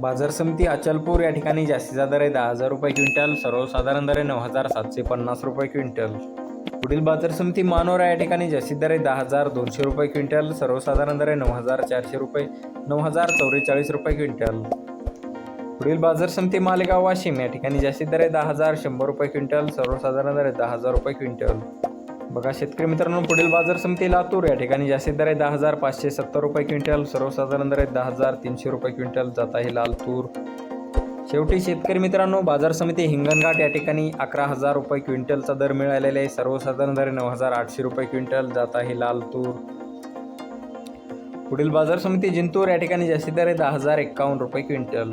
बाजार समिती अचलपूर या ठिकाणी जास्तीचा दर आहे. दहा हजार रुपये क्विंटल सर्वसाधारण दर आहे नऊ हजार सातशे पन्नास रुपये क्विंटल. पुढील बाजार समिती मानोरा या ठिकाणी जास्तीत दर आहे. दहा हजार दोनशे रुपये क्विंटल सर्वसाधारण दर आहे नऊ हजार चारशे रुपये नऊ हजार चौवेचाळीस रुपये क्विंटल. पुढील बाजार समिती मालेगाव वाशिम या ठिकाणी जास्तीत दर आहे. दहा हजार शंभर रुपये क्विंटल सर्वसाधारण दर आहे दहा हजार रुपये क्विंटल. बघा शेतकरी मित्रांनो पुढील बाजार समिती लातूर या ठिकाणी जास्तीत दर आहे दहा हजार पाचशे सत्तर रुपये क्विंटल सर्वसाधारण दर आहे दहा हजार तीनशे रुपये क्विंटल जात आहे लालतूर शेवटी शेतकरी मित्रांनो बाजार समिती हिंगणघाट या ठिकाणी अकरा हजार रुपये क्विंटलचा दर मिळालेला आहे. सर्वसाधारण दर नऊ हजार आठशे रुपये क्विंटल जात आहे लाल तूर पुढील बाजार समिती जिंतूर या ठिकाणी जास्तीत दर आहे दहा हजार एक्कावन्न रुपये क्विंटल.